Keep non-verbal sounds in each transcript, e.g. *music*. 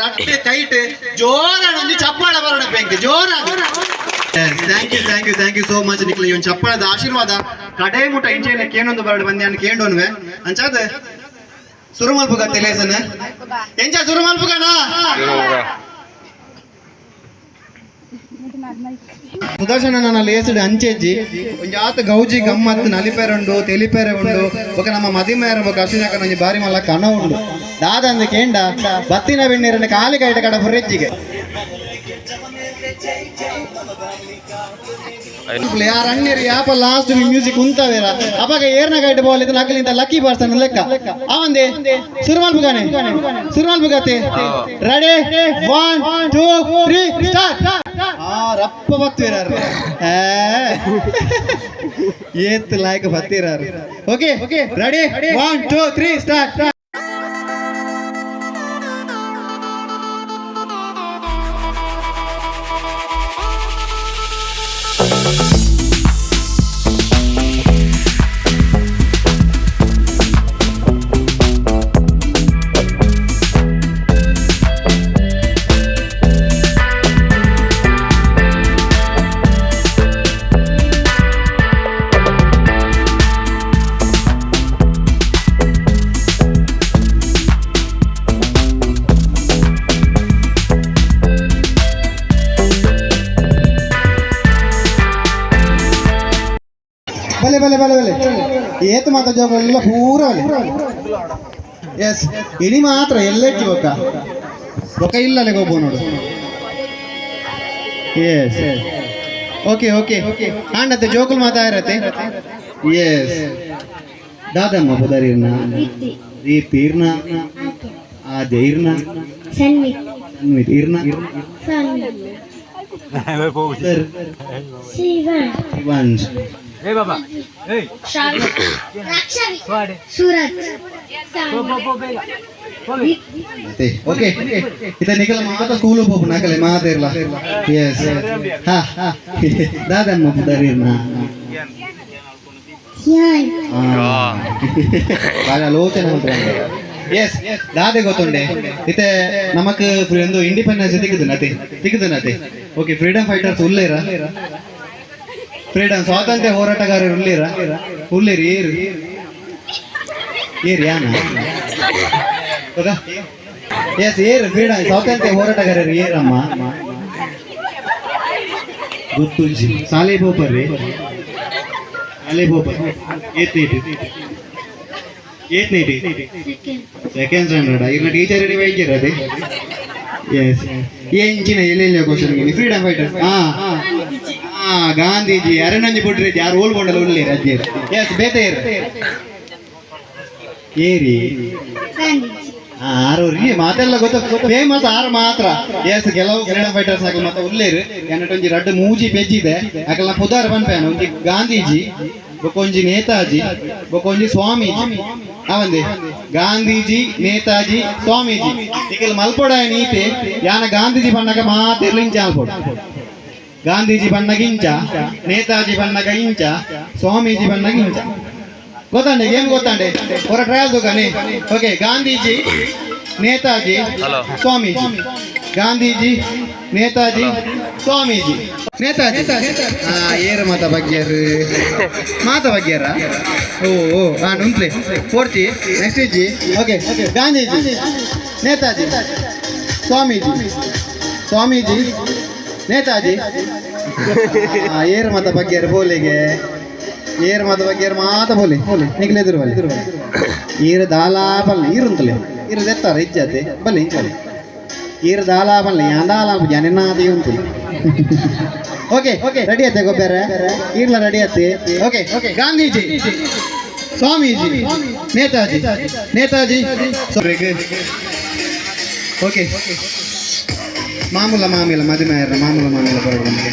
ರಟ್ಟೆ tight ಜೋರ ಒಂದು ಚಪ್ಪಾಳ ಬರೋಣ ಬೆಂಕಿ, ಜೋರಾಗಿ. Thank you thank you thank you so much ನಿಕ್ಲಿ ಇವನ್ ಚಪ್ಪಾಳದ ಆಶೀರ್ವಾದ ಕಡೆ ಮುಟ ಇಂಚೆನಕ್ಕೆ ಏನೊಂದು ಬರಡು ಬಂದೆ ಅನ್ ಕೇಂಡೋನ್ವೆ ಅಂಚಾದ, ಸುರುಮಲ್ಪುಗ ತಿಳಿಸನ ಎಂಚ ಸುರುಮಲ್ಪುಗನ? ಸುದರ್ಶನ ನನ್ನ ಲೇಸುಡು ಅಂಚೆಜ್ಜಿ. ಒಂಜಾತ ಗೌಜಿ, ಗಮ್ಮತ್ ನಲಿಪೆರೆ ಉಂಡು ತೆಲಿಪೆರೆ ಉಂಡು ಬೊಕ ನಮ್ಮ ಮದಿಮೇರ ಬೊಕ ಅಶ್ವಿನಕ ಒಂಜಿ ಬಾರಿ ಮಲ್ಲ ಕಣ ಉಂಡು ದಾದ ಅಂದ ಕೇಂಡ, ಬತ್ತಿನ ಬೆಣ್ಣೀರನ್ನು ಕಾಲಿ ಕೈಟ ಕಡ ಹೊರೆಜ್ಜಿಗೆ ಯಾರ ಅಣ್ಣರು ಯಾಪ ಲಾಸ್ಟ್ ಮ್ಯೂಸಿಕ್ ಉಂತವೇರ ಅವಾಗ ಏರ್ನ ಗೈಡ್ ಬಾಲ್ ಇದು ನಕಲಿಂದ ಲಕ್ಕಿ ಬರ್ತಾನ ಲೆಕ್ಕ. ಅವಂದೆ ಸುರುಮಲ್ ಬುಗಾನೆ ಸುರುಮಲ್ ಬುಗಾತೆ. Ready one two three start ಆ ರಪ್ಪ ಬತ್ತಿರಾರು ಏತ್ ಲಾಯ್ಕ okay okay ready one two three start ಬಲೆ ಬಲೆ ಬಲೆ ಬಲೆ. ಏತು ಮಾತ ಜೋಗ ಎಲ್ಲ ಪೂರ ಬಲೆ. ಎಸ್ ಇಡಿ ಮಾತ್ರ ಎಲ್ಲೆಕ್ಕಿ ಬೊಕ್ಕ ಬೊಕ್ಕ ಇಲ್ಲಲೆ ಹೋಗ್ಬೋ ನೋಡು. ಎಸ್ ಓಕೆ ಓಕೆ ಆಂಡತ್ತೆ ಜೋಕುಲ್ ಮಾತಾಡತ್ತೆ ಎಸ್ ದಾದಮ್ಮ ಪುದರಿರ್ನ. ರೀತಿರ್ನ ಆ ದೇರ್ನ ಸನ್ಮಿತ್ ಇರ್ನ. ಸನ್ಮಿತ್ ಸರ್. ಶಿವನ್. ವಂಶ್ Hey ಬಾಬಾ ಏಯ್ ಸೂರತ್. ಮತ್ತೆ ಓಕೆ ಇತ ಮಾತ ಸ್ಕೂಲು ಹೋಗು ನಾಕಲೆ ಮಾತಿರ್ಲ ಎಸ್ ಹಾ ಬಾಳ ಎಸ್ ದಾದೆ ಗೊತ್ತುಂಡೆ. ಇತ್ತೆ ನಮಕ್ ಒಂದು ಇಂಡಿಪೆಂಡೆನ್ಸ್ ತಿಕ್ಕದನತೆ ತಿಕ್ಕದನತೆ ಓಕೆ ಫ್ರೀಡಮ್ ಫೈಟರ್ಸ್ ಉಲ್ಲೇರ? ಫ್ರೀಡಮ್ ಸ್ವಾತಂತ್ರ್ಯ ಹೋರಾಟಗಾರರು ಉಳ್ಳೇರ ಹುಲ್ಲಿರಿ ಏರಿ. ಏರಿ, ಯಾನ? ಎಸ್ ಏರು ಫ್ರೀಡಮ್ ಸ್ವಾತಂತ್ರ್ಯ ಹೋರಾಟಗಾರರು ಏರಮ್ಮ. ಗೊತ್ತು ಸಾಲೆ ಬೋಪರ್ರಿ ಸಾಲೆ ಬೋಪರ್ ಏತ್ ಏಟ್ ಏತ್ ಏಟ್ ಸೆಕೆಂಡ್ ಸ್ಟ್ಯಾಂಡರ್ಡ್ ಈಗ ಟೀಚರ್ ಇಡೀ ವೈದ್ಯರ ಅದೇ ಎಸ್ ಏ ಇಂಚಿನ ಎಲ್ಲೆಲ್ಲ ಕ್ವಶನ್ ಫ್ರೀಡಮ್ ಫೈಟರ್ ಹಾ. ಹಾ ಗಾಂಧೀಜಿ ಅರಣ್ಯ ಬಿಟ್ರಿ ಯಾರು ಓಲ್ಕೊಂಡಲ್ಲ ಉಳ್ಳಿ ರಾಜ್ಯ ಎಸ್ ಬೇತೇರ್ ಏರಿ? ಗಾಂಧೀಜಿ ಆರೋರಿ. ಮಾತೆಲ್ಲ ಗೊತ್ತ. ಫೇಮಸ್ ಆರು ಮಾತ್ರ. ಎಸ್ ಕೆಲವು ಕನ್ನಡ ಫೈಟರ್ಸ್ ಆಗಲಿ ಮತ್ತೆ ಉಳ್ಳೇರು ಎನ್ನಟೊಂಜಿ ರಡ್ಡು ಮೂಜಿ ಪೆಜ್ಜಿದೆ ಅಕಲ್ಲ ಪುದಾರ್ ಪನ್ಪೇನು ಒಂಜಿ ಗಾಂಧೀಜಿ ಬೊಕೊಂಜಿ ನೇತಾಜಿ ಬೊಕೊಂಜಿ ಸ್ವಾಮೀಜಿ. ಅವಂದೆ ಗಾಂಧೀಜಿ, ನೇತಾಜಿ, ಸ್ವಾಮೀಜಿ. ಈಗ ಮಲ್ಪೊಡ ನೀತೆ, ಯಾನ ಗಾಂಧೀಜಿ ಬಂದಾಗ ಮಾತಿರ್ಲಿಂಚ ಅಲ್ಪೊಡ ಗಾಂಧೀಜಿ ಬಣ್ಣ ಗಿಂಚ ನೇತಾಜಿ ಬಣ್ಣಗ ಇಂಚ ಸ್ವಾಮೀಜಿ ಬಣ್ಣ ಗಿಂಚ ಗೊತ್ತಾಂಡೆ ಏನ್ ಗೊತ್ತಾಂಡೆ? ಹೊರ ಟ್ರಯಲ್ ದುಕಾನೆ ಓಕೆ ಗಾಂಧೀಜಿ ನೇತಾಜಿ ಸ್ವಾಮೀಜಿ. ಗಾಂಧೀಜಿ ನೇತಾಜಿ ಸ್ವಾಮೀಜಿ. ನೇತಾಜಿ. ಹಾ ಏರ ಮಾತ ಬಗ್ಗೆರು ಮಾತ ಬಗ್ಗೆಯರ ಓ ಓ ಹಾ ನುಂತ್ಲಿ. ಫೋರ್ತಿ ನೆಕ್ಸ್ಟ್ ಇಜ್ಜಿ ಓಕೆ ಗಾಂಧೀಜಿ ನೇತಾಜಿ ಸ್ವಾಮೀಜಿ. ಸ್ವಾಮೀಜಿ ನೇತಾಜಿ. ಏರ್ ಮತ ಬಗ್ಗೆ ಬೋಲಿಗೆ ಏರ್ ಮತ ಬಗ್ಗೆ ಮಾತ ಬೋಲಿ ಬೋಲಿ ನಿಗ್ಲೆ ಬಲಿ ಈರ ದಾಲಾ ಬಲ್ಲ ಅಂತಲೇ ಈರ ಎತ್ತಾರ ಇಜ್ಜತೆ ಬಲ್ಲಿ ಬಲಿ ಈರ ದಾಲಾ ಬಲ್ಲ ಯಾಂದಾಲ ಜನನಾದಿ ಉಂಟು ಓಕೆ ಓಕೆ ರೆಡಿ ಆಯ್ತೆ ಗೊಬ್ಬರ ಈರ್ಲ ರೆಡಿ ಆಯ್ತೆ okay okay Gandhiji. Swamiji. Netaji. Netaji. Okay. ಮಾಮೂಲ ಮಾಮಿಲ ಮದುಮೆಯರ ಮಾಮೂಲ ಮಾಮಿಲ ಬರೋದು ನಮಗೆ.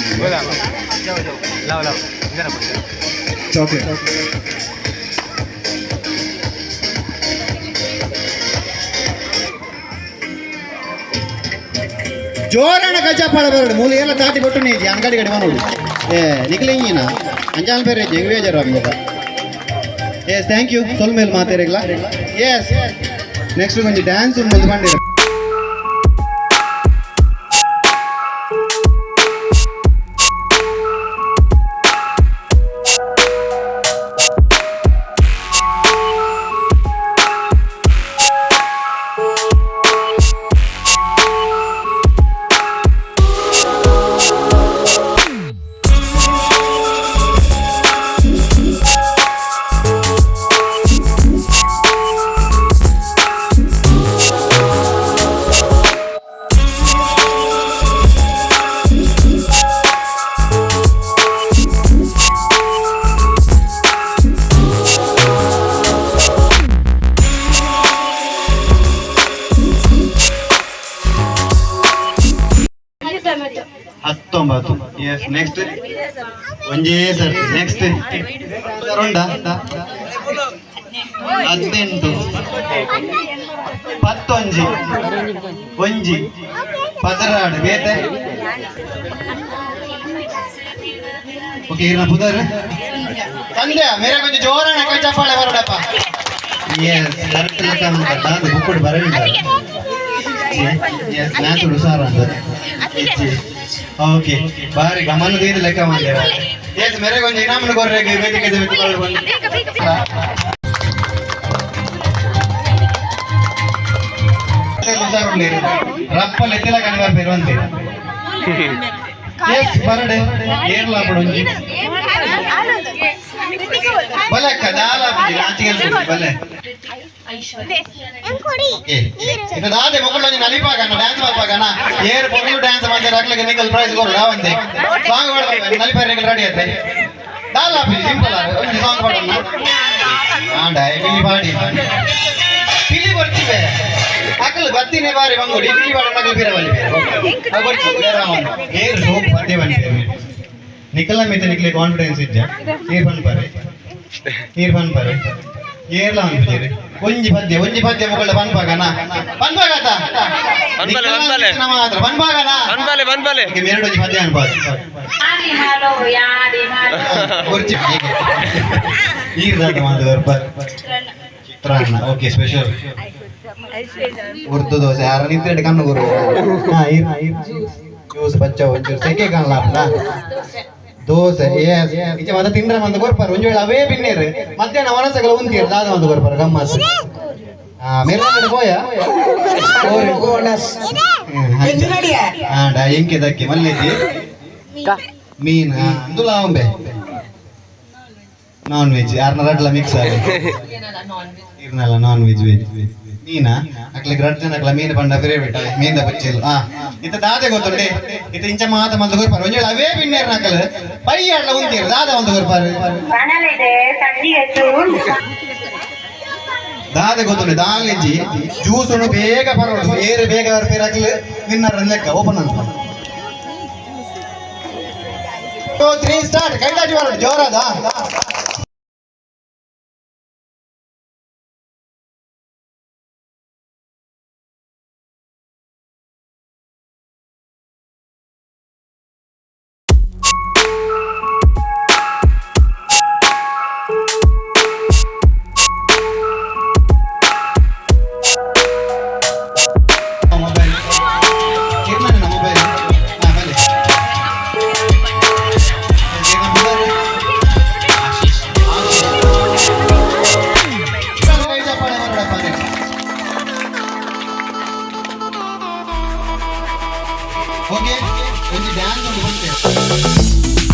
ಚಾಕ್ಲೇಟ್ ಜೋರಣ ಗಜಪಾಳ ಬರಡು ಮೂಲ ಎಲ್ಲ ತಾತಿ ಕೊಟ್ಟು ನೀಜಿ ಅಂಗಡಿ ಗಡಿ ಮನೋಡು ಏ ನಿಕ್ಲಿಂಗಿನ ಅಂಜಾನ್ ಬೇರೆ ಜಂಗ್ವೇಜರ್ ಆಗ್ಬೋದ ಎಸ್ ಥ್ಯಾಂಕ್ ಯು ಸೊಲ್ ಮೇಲೆ ಮಾತಾಡಿಲ್ಲ ಎಸ್ ನೆಕ್ಸ್ಟ್ ಒಂದು ಡ್ಯಾನ್ಸ್ ಮುಂದೆ ಬಂದಿರ ಎಸ್ ನೆಕ್ಸ್ಟ್ ಒಂಜೇ ಸರ್ ನೆಕ್ಸ್ಟ್ ಸರ್ ಉಂಟಾ ಹದಿನೆಂಟು. ಪತ್ತೊಂಜಿ. ಒಂಜಿ. ಪದರಾಡು, ಬೇತೆ? ಓಕೆ ಇರ್ನ ಪುದರ್. ತಂದೆ, ಮೇರೆ ಕೊಂಚ ಜೋರಾಣ ಕೈ ಚಪ್ಪಾಳೆ ಎಸ್ ಕರೆಕ್ಟ್ ಲೆಕ್ಕ ಉಂಟಲ್ಲ ಅದು ಬುಕ್ಕುಡು ಬರಲಿಲ್ಲ. ಎಸ್ ಅಂತ. ಓಕೆ ಬಾರಿ ಗಮನದಿಂದ ಲೆಕ್ಕ ಮಾಡಿರ ಎಸ್ ಮೇರೆ ಕೊಂಚ ಇನಾಮನ ಕೊರ್ರೆಗೆ ವೇದಿಕೆ ವ್ಯಕ್ತಿಗಳು ಬಂದು ರಪ್ಪಲ್ ಎತ್ತಿಲ ಕಣಿ ಬರ್ಬೇರು ಅಂತೆ ಎಸ್ ಬರಡೆ ಏರ್ಲ ಬಿಡೊಂಜಿ ಬಲೆ ಅಕ್ಕ ದಾಲ ಬಿಡಿ ನಾಚಿಗೆ ಬಲೆ ಓಕೆ ಇತ ದಾದೆ ಮಕ್ಕಳು ನಲಿಪಾಗನ ಡ್ಯಾನ್ಸ್ ಮಾಡ್ಪಾಗನ ಏರ್ ಪೊಗಲು ಡ್ಯಾನ್ಸ್ ಮಾಡ್ತಾರೆ ಅಕ್ಲಿಗೆ ನಿಕಲ್ ಪ್ರೈಸ್ ಕೊಡು ಅವಂತೆ ಸಾಂಗ್ ಮಾಡ್ಬೇಕು ನಲಿಪಾಯ ರೆಡಿ ಆಯ್ತೆ ದಾಲ ಬಿಡಿ ಸಿಂಪಲ್ ಒಂದು ಸಾಂಗ್ ಮಾಡೋಣ ಆಂಡ ಬಿಲಿ ಬಾಡಿ ಬಿಲಿ ಬರ್ತಿವೆ ಅಕ್ಕಲು ಬರ್ತೀನಿ ಬಾರಿ ಮಂಗುಡಿ ಬಿಲಿ ಬಾಡ ಮಗಲು ಬೀರವಲ್ಲಿ ಏರ್ ಹೋಗ್ ಬಂದೆ ಬಂದೆ ನಿಕಲ ಮಿತ ನಿಕ್ಲೆ ಕಾನ್ಫಿಡೆನ್ಸ್ ಇದ್ದ ಏರ್ ಬಂದ್ ಬಾರೆ ನೀರ್ ಬಂದ್ ಬಾರೆ ಏರ್ಲ ಅಂತೀರಿ ಒಂಜಿ ಪದ್ಯ ಒಂಜಿ ಪದ್ಯ ಮುಗಳ ಬಂದ್ಬಾಗನ ಬಂದ್ಬಾಗತ ಬಂದ್ಬಲೆ, ಬಂದ್ಬಲೆ. ಮಾತ್ರ ಬಂದ್ಬಾಗನ ಬಂದ್ಬಲೆ ಬಂದ್ಬಲೆ ಮೇರಡು ಒಂಜಿ ಪದ್ಯ ಅನ್ಬಾರ್ದು ಯಾದಿ ಮಾಡೋ ಯಾದಿ ಮಾಡೋ ಕುರ್ಚಿ ಹೀಗೆ ಈಗ ದಾಟ ಮಾತು ಬರ್ಬಾರ್ ಚಿತ್ರಾನ್ನ ಓಕೆ ಸ್ಪೆಷಲ್ ಉರ್ದು ದೋಸೆ ಯಾರ ನಿಂತಿರಡು ಕಣ್ಣು ಗುರು ಹಾ ಈರ್ ಜ್ಯೂಸ್ ಬಚ್ಚ ಒಂಚೂರು ಸೆಕೆ ದೋಸೆ ಮತ್ತೆ ತಿಂದ್ರೆ ಮಂದು ಕೊರ್ಪಾರ ಒಂದ್ ವೇಳೆ ಅವೇ ಬಿನ್ನೇರು ಮಧ್ಯಾಹ್ನ ಮನಸ್ಸಗಳ ಉಂತೀರು ದಾದ ಮಂದು ಕೊರ್ಪಾರ ಗಮ್ಮಸ್ ಹಾ ಮೇಲ್ಗಡೆ ಹೋಯ ಆಂಡ ಎಂಕೆ ದಕ್ಕೆ ಮಲ್ಲೆತಿ. ಮೀನ್ ಅಂದುಲ ಅಂಬೆ ನಾನ್ ವೆಜ್ ಯಾರನ್ನ ರಡ್ಲ ಮಿಕ್ಸ್ ಆಗಿ *laughs* ಇರ್ನಲ್ಲ ನಾನ್ ವೆಜ್ ವೆಜ್ ಮೀನಾ ಅಕ್ಲಿಗೆ ರಡ್ ಜನ ಅಕ್ಲ ಮೀನು ಪಂಡ ಫೇವ್ರೇಟ್ ಮೀನ ಬಚ್ಚಿಲ್ ಆ ಇತ್ತ ದಾದೆ ಗೊತ್ತುಂಡೆ ಇತ್ತ ಇಂಚ ಮಾತ ಮಂದು ಗೊರ್ಪಾರ ಒಂಜೇಳ ಅವೇ ಬಿನ್ನೇರ್ ನಕಲ್ ಪೈ ಆಡ್ಲ ಉಂತೀರ ದಾದ ಒಂದು ಗೊರ್ಪಾರ ಕಣಲಿದೆ ತಟ್ಟಿ ಹೆಚ್ಚು ದಾದೆ ಗೊತ್ತುಂಡೆ ದಾಲೆಜ್ಜಿ ಜ್ಯೂಸ್ ಉಣ್ಣು ಬೇಗ ಪರೋಡು ಏರು ಬೇಗ ಬರ್ಪೇರ್ ಅಕ್ಲು ವಿನ್ನರ್ ಲೆಕ್ಕ ಓಪನ್ ಅಂತ ಟೂ ತ್ರೀ ಸ್ಟಾರ್ಟ್ ಕೈಲಾಜಿ ಬರೋದು ಜೋರಾದ ಓಕೆ ಒಂದು ಡ್ಯಾನ್ಸ್ ಒಂದು ಬಂತೆ ಏರ್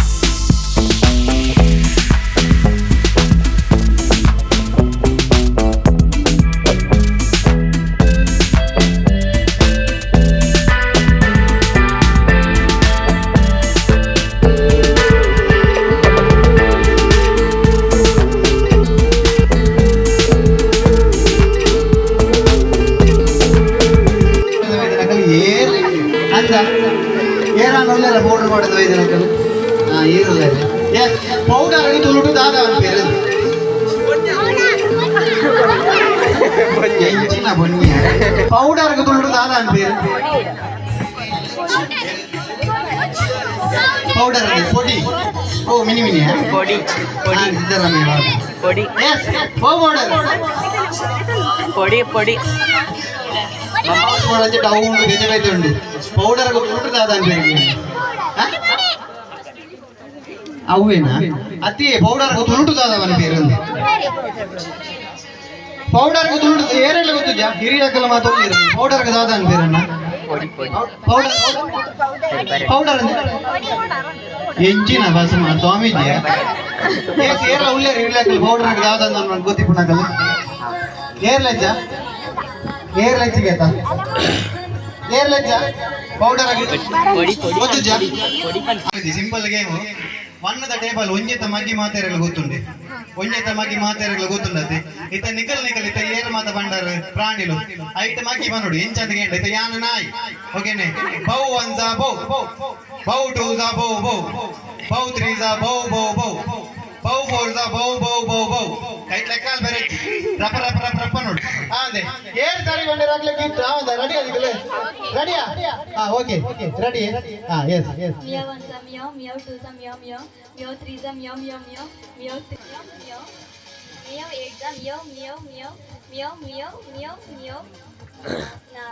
பொண்ணு பவுடருக்கு துள்ளுறது ஆதான் பேர் பவுடர் பொடி. ஓ மினி மினி பொடி பொடி. இதெல்லாமே பொடி. எஸ் ஓ பவுடர் பொடி பொடி. మొదటి డౌన్ నిజమైతే ఉండు పౌడర్ ఒక పూట దాదాపు అవేనా అతి పౌడర్ ఒక తులుటు దాదాపు ಪೌಡರ್ ತುಳುಟು ಏರೆಲ್ಲ ಗೊತ್ತು ಜಾ ಹಿರಿಯಕ್ಕಲ್ಲ ಮಾತು ಪೌಡರ್ ದಾದ ಅವನ ಪೇರನ್ನ ಪೊಡಿ ಪೊಡಿ ಪೌಡರ್ ಪೌಡರ್ ಎಂಚಿನ ಬಸ್ ಸ್ವಾಮೀಜಿ ಏರ್ಲ ಉಳ್ಳೇ ಇರ್ಲಕ್ಕಲ್ಲ ಪೌಡರ್ ಹಾಕಿ ಯಾವ್ದಂತ ನನಗೆ ಗೊತ್ತಿಪ್ಪುಣಕಲ್ಲ ಏರ್ಲೆಜ್ಜ ಏರ್ಲೆಜ್ಜಿಗೆ ಆಯ್ತಾ ಏರ್ಲೆಜ್ಜ ಪೌಡರ್ ಆಗಿ ಗೊತ್ತು ಜಾ ಸಿಂಪಲ್ ಗೇಮ್ ಒನ್ನದ ಟೇಬಲ್ ಒಂಜಿತ ಮಗ್ಗಿ ಮಾತಾಡಲು ಗೊತ್ತುಂಡೆ ಒಂಜೈತ ಮಗಿ ಮಾತಾಡಗಳು ಗೊತ್ತುಂಡತಿ ಇತ್ತ ನಿಕಲ್ ನಿಕಲ್ ಇತ್ತ ಏರ್ ಮಾತ ಬಂಡಾರ ಪ್ರಾಣಿಲು ಐಟ್ ಮಗಿ ಬನ್ನೋಡು ಎಂಚಂದ ಗೇಂಡ ಇತ್ತ ಯಾನ ನಾಯಿ ಓಕೆನೆ ಬೌ ಒನ್ ಜಾ ಬೌ ಬೌ ಟು ಜಾ ಬೌ ಬೌ ಬೌ ತ್ರೀ ಜಾ ಬೌ ಬೌ ಬೌ ಬೌ ಫೋರ್ ಜಾ ಬೌ ಬೌ ಬೌ ಬೌ ಕೈಟ್ ಲೆಕ್ಕಾಲ್ ಬೇರೆ ರಪ ರಪ ರಪ ರಪ ನೋಡು ಅದೇ ಏರ್ ಸಾರಿ ಬಂದಿರಾಗ್ಲಿ ಗಿಫ್ಟ್ ಹೌದಾ ರೆಡಿ ಆಗಿಲ್ಲ ರೆಡಿಯಾ ಹಾ ಓಕೆ ರೆಡಿ ಹಾ yes yes Meow one's a meow, meow two's a meow meow, Miau trisa miau miau miau miau miau miau miau ega miau miau miau miau na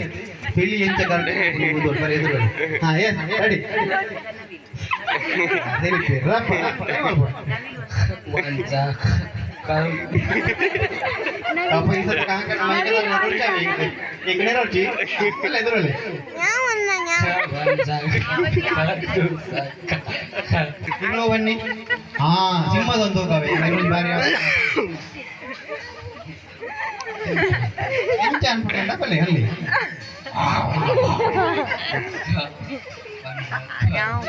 na ಬಿಳಿ ಅಂತ ಬನ್ನಿ. ಹಾ ಸಿಂಹದೊಂದು ಹೋಗವೆ ಬಾರಿ ಎಂತ ಅನ್ಬಿಟ್ಟು ಅಲ್ಲಿ.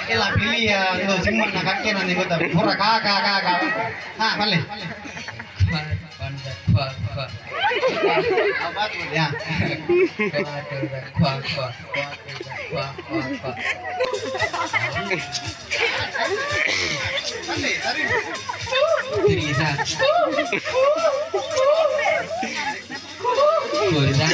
Ela pilih ya, itu semua nak kaki nanti kita pura kakak kakak. Nah, balik. Apa tuh ya? Bisa. Bisa.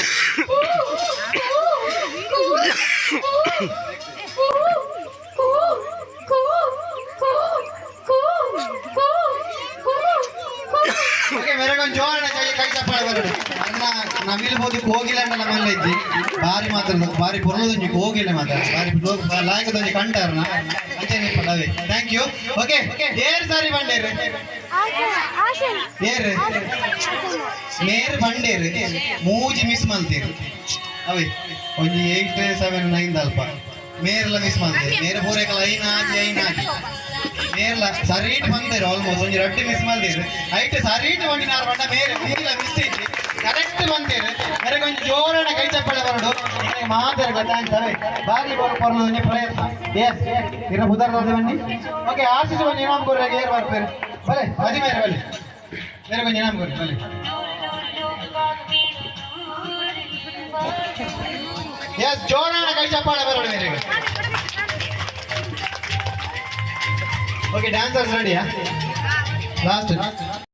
ಬೋದಿಕ್ಕೆ ಹೋಗಿಲ್ಲ ಅಂತ ಇದ್ದಿ ಬಾರಿ ಮಾತ್ರ ಬಾರಿ ಪೊರ್ಲದೊಂಜಿ ಹೋಗಿಲ್ಲ ಮಾತ್ರ. ಬಾರಿ ಲಾಯಕದೊಂಜಿ ಕಂಟಾರನ. ಅಂಚೆ ನಿಪ್ಪಡವೆ ಥ್ಯಾಂಕ್ ಯು ಓಕೆ ಏರ್ ಸಾರಿ ಬಂಡೇರು. ಏರ್. ಮೇರ್ ಬಂಡೇರು. ಮೂಜಿ ಮಿಸ್ ಮಾಡ್ತೀರಿ. ಅವೇ. ಒಂಜಿ ಏಟ್ ಸೆವೆನ್ ನೈನ್ ಅಲ್ಪ. ಮೇರ್ಲ ಮಿಸ್ ಮಾಡ್ತೀರಿ. ನೇರ ಪೂರೈಕಲ್ಲ ಐನ್ ಆಗಿ ಐನ್ ಆಗಿ. ಮೇರ್ಲ ಸರೀಟ್ ಬಂದೇರು ಆಲ್ಮೋಸ್ಟ್ ಒಂಜಿ ರಟ್ಟಿ ಮಿಸ್ ಮಾಡ್ತೀರಿ. ಐಟ್ ಸರೀಟ್ ಬಂಡಿ ನಾರು ಬಂಡ ಮೇರೆ. ನೀಲ ಮಿಸ್ ಕರೆಕ್ಟ್ ಬಂತೇನೆ ನನಗೆ ಒಂದು ಜೋರಣ ಕೈ ಚಪ್ಪಳೆ ಬರಡು ನನಗೆ ಮಾತ್ರ ಗೊತ್ತಾಗ್ತವೆ ಬಾರಿ ಬರಲು ಪ್ರಯತ್ನ. ಎಸ್ ಇರೋ ಉದಾಹರಣೆ ಬನ್ನಿ. ಓಕೆ ಆಶೀಸ್ ಬಂದು ಇನಾಮ್ ಗುರ್ರಾಗ ಏರ್ ಬರ್ತಾರೆ ಬಲೆ ಅದಿ ಮೇಲೆ ಬಲೆ ಬೇರೆ ಬಂದು ಇನಾಮ್ ಗುರ್ರಿ ಬಲಿ ಎಸ್ ಜೋರಣ ಕೈ ಚಪ್ಪಾಳೆ ಬರಡು ಬೇರೆ. ಓಕೆ ಡ್ಯಾನ್ಸರ್ಸ್ ರೆಡಿಯಾ ಲಾಸ್ಟ್ ಲಾಸ್ಟ್